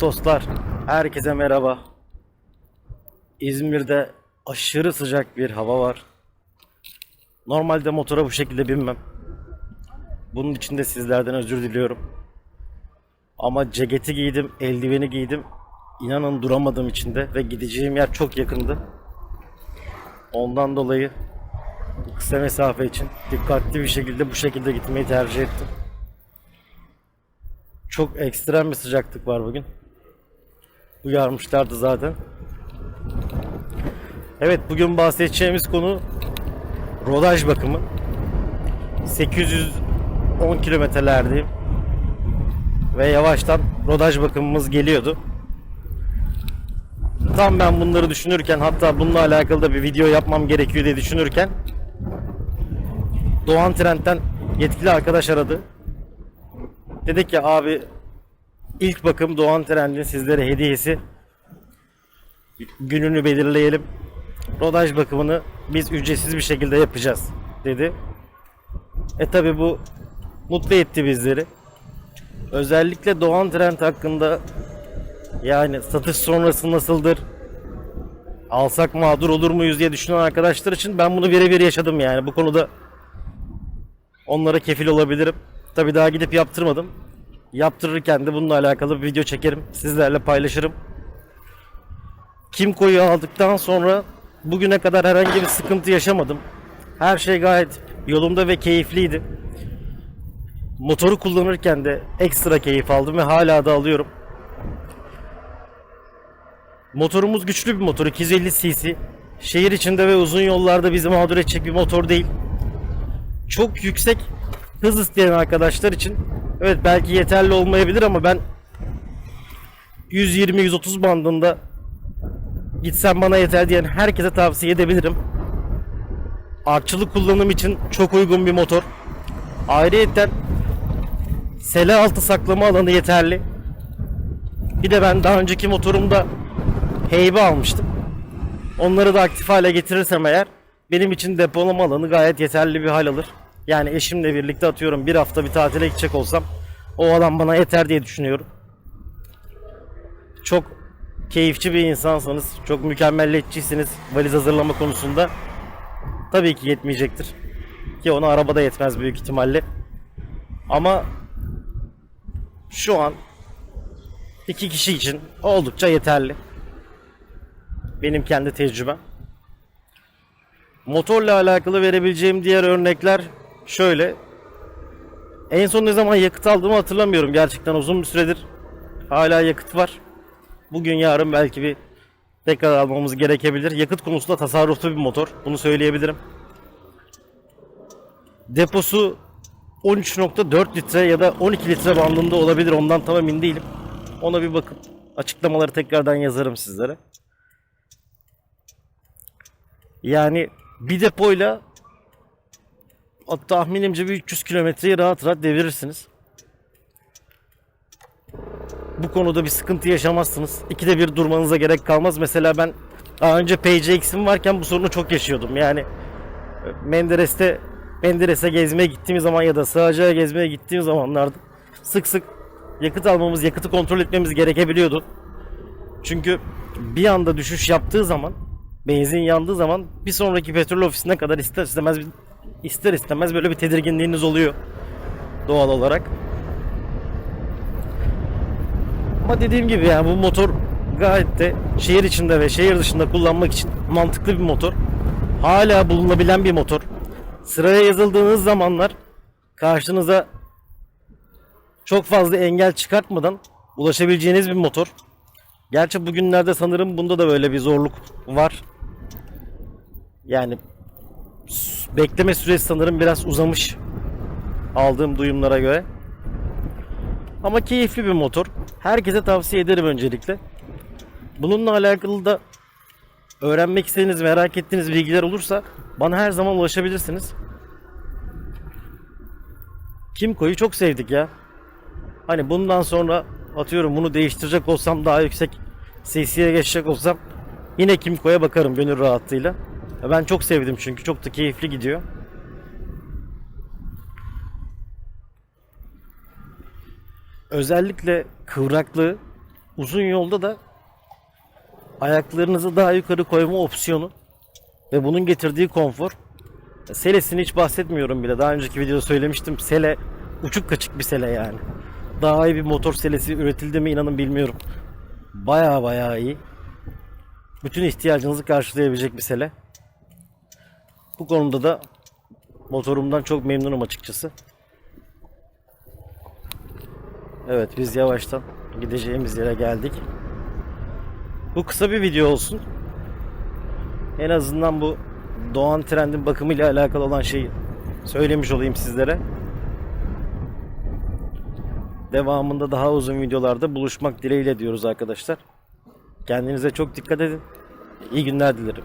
Dostlar, herkese merhaba. İzmir'de aşırı sıcak bir hava var. Normalde motora bu şekilde binmem. Bunun için de sizlerden özür diliyorum. Ama ceketi giydim, eldiveni giydim. İnanın duramadım içinde ve gideceğim yer çok yakındı. Ondan dolayı kısa mesafe için dikkatli bir şekilde bu şekilde gitmeyi tercih ettim. Çok ekstrem bir sıcaklık var bugün. Uyarmışlardı zaten. Evet bugün bahsedeceğimiz konu rodaj bakımı. 810 kilometrelerdeyim. Ve yavaştan rodaj bakımımız geliyordu. Tam ben bunları düşünürken hatta bununla alakalı da bir video yapmam gerekiyor diye düşünürken Doğan Trend'den yetkili arkadaş aradı. Dedik ki abi ilk bakım Doğan Trend'in sizlere hediyesi gününü belirleyelim. Rodaj bakımını biz ücretsiz bir şekilde yapacağız dedi. E tabi bu mutlu etti bizleri. Özellikle Doğan Trend hakkında yani satış sonrası nasıldır? Alsak mağdur olur muyuz diye düşünen arkadaşlar için ben bunu birebir yaşadım yani bu konuda onlara kefil olabilirim. Tabi daha gidip yaptırmadım. Yaptırırken de bununla alakalı bir video çekerim. Sizlerle paylaşırım. Kimco'yu aldıktan sonra bugüne kadar herhangi bir sıkıntı yaşamadım. Her şey gayet yolunda ve keyifliydi. Motoru kullanırken de ekstra keyif aldım ve hala da alıyorum. Motorumuz güçlü bir motor 250 cc. Şehir içinde ve uzun yollarda bizi mağdur edecek bir motor değil. Çok yüksek hız isteyen arkadaşlar için evet belki yeterli olmayabilir ama ben 120-130 bandında gitsem bana yeter diyen herkese tavsiye edebilirim. Artçılık kullanım için çok uygun bir motor. Ayrıyeten sele altı saklama alanı yeterli. Bir de ben daha önceki motorumda heybe almıştım. Onları da aktif hale getirirsem eğer benim için depolama alanı gayet yeterli bir hal alır. Yani eşimle birlikte atıyorum bir hafta bir tatile gidecek olsam o alan bana yeter diye düşünüyorum. Çok keyifçi bir insansanız, çok mükemmelliyetçisiniz valiz hazırlama konusunda tabii ki yetmeyecektir. Ki ona arabada yetmez büyük ihtimalle. Ama şu an iki kişi için oldukça yeterli. Benim kendi tecrübem. Motorla alakalı verebileceğim diğer örnekler şöyle. En son ne zaman yakıt aldığımı hatırlamıyorum. Gerçekten uzun bir süredir hala yakıt var. Bugün yarın belki bir tekrar almamız gerekebilir. Yakıt konusunda tasarruflu bir motor. Bunu söyleyebilirim. Deposu 13.4 litre ya da 12 litre bandında olabilir. Ondan tam emin değilim. Ona bir bakıp açıklamaları tekrardan yazarım sizlere. Yani bir depoyla tahminimce bir 300 kilometreyi rahat rahat devirirsiniz. Bu konuda bir sıkıntı yaşamazsınız. İkide bir durmanıza gerek kalmaz. Mesela ben daha önce PCX'im varken bu sorunu çok yaşıyordum. Yani e, Menderes'te Menderes'e gezmeye gittiğim zaman ya da Sığacak'a gezmeye gittiğim zamanlarda sık sık yakıt almamız, yakıtı kontrol etmemiz gerekebiliyordu. Çünkü bir anda düşüş yaptığı zaman benzin yandığı zaman bir sonraki petrol ofisine kadar ister istemez ister istemez böyle bir tedirginliğiniz oluyor doğal olarak. Ama dediğim gibi yani bu motor gayet de şehir içinde ve şehir dışında kullanmak için mantıklı bir motor. Hala bulunabilen bir motor. Sıraya yazıldığınız zamanlar karşınıza çok fazla engel çıkartmadan ulaşabileceğiniz bir motor. Gerçi bugünlerde sanırım bunda da böyle bir zorluk var. Yani bekleme süresi sanırım biraz uzamış aldığım duyumlara göre. Ama keyifli bir motor. Herkese tavsiye ederim öncelikle. Bununla alakalı da öğrenmek istediğiniz, merak ettiğiniz bilgiler olursa bana her zaman ulaşabilirsiniz. Kimco'yu çok sevdik ya. Hani bundan sonra atıyorum bunu değiştirecek olsam daha yüksek CC'ye geçecek olsam yine Kimco'ya bakarım gönül rahatlığıyla. Ben çok sevdim çünkü çok da keyifli gidiyor. Özellikle kıvraklığı uzun yolda da ayaklarınızı daha yukarı koyma opsiyonu ve bunun getirdiği konfor. Selesini hiç bahsetmiyorum bile. Daha önceki videoda söylemiştim. Sele uçuk kaçık bir sele yani. Daha iyi bir motor selesi üretildi mi inanın bilmiyorum. Baya baya iyi. Bütün ihtiyacınızı karşılayabilecek bir sele. Bu konuda da motorumdan çok memnunum açıkçası. Evet biz yavaştan gideceğimiz yere geldik. Bu kısa bir video olsun. En azından bu Doğan Trend'in bakımıyla alakalı olan şeyi söylemiş olayım sizlere. Devamında daha uzun videolarda buluşmak dileğiyle diyoruz arkadaşlar. Kendinize çok dikkat edin. İyi günler dilerim.